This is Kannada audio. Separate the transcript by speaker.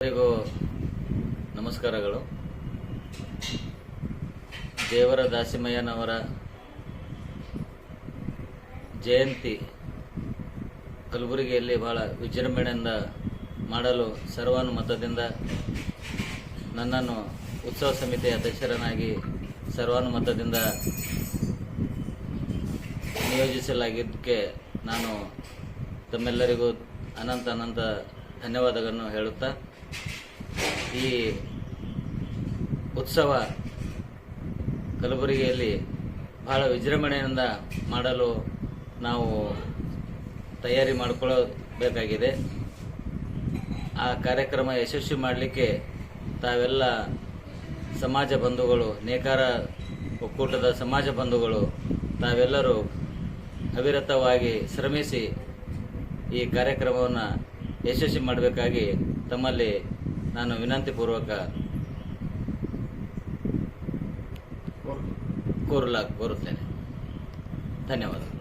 Speaker 1: ಎಲ್ಲರಿಗೂ ನಮಸ್ಕಾರಗಳು. ದೇವರ ದಾಸಿಮಯ್ಯನವರ ಜಯಂತಿ ಕಲಬುರಗಿಯಲ್ಲಿ ಬಹಳ ವಿಜೃಂಭಣೆಯಿಂದ ಮಾಡಲು ಸರ್ವಾನುಮತದಿಂದ ನನ್ನನ್ನು ಉತ್ಸವ ಸಮಿತಿಯ ಅಧ್ಯಕ್ಷರನ್ನಾಗಿ ಸರ್ವಾನುಮತದಿಂದ ನಿಯೋಜಿಸಲಾಗಿದ್ದಕ್ಕೆ ನಾನು ತಮ್ಮೆಲ್ಲರಿಗೂ ಅನಂತ ಅನಂತ ಧನ್ಯವಾದಗಳನ್ನು ಹೇಳುತ್ತಾ ಈ ಉತ್ಸವ ಕಲಬುರಗಿಯಲ್ಲಿ ಬಹಳ ವಿಜೃಂಭಣೆಯಿಂದ ಮಾಡಲು ನಾವು ತಯಾರಿ ಮಾಡಿಕೊಳ್ಳಬೇಕಾಗಿದೆ. ಆ ಕಾರ್ಯಕ್ರಮ ಯಶಸ್ವಿ ಮಾಡಲಿಕ್ಕೆ ತಾವೆಲ್ಲ ಸಮಾಜ ಬಂಧುಗಳು, ನೇಕಾರ ಒಕ್ಕೂಟದ ಸಮಾಜ ಬಂಧುಗಳು, ತಾವೆಲ್ಲರೂ ಅವಿರತವಾಗಿ ಶ್ರಮಿಸಿ ಈ ಕಾರ್ಯಕ್ರಮವನ್ನು ಯಶಸ್ವಿ ಮಾಡಬೇಕಾಗಿ ತಮ್ಮಲ್ಲಿ ನಾನು ವಿನಂತಿಪೂರ್ವಕ ಕೋರಲಾಗಿ ಕೋರುತ್ತೇನೆ. ಧನ್ಯವಾದ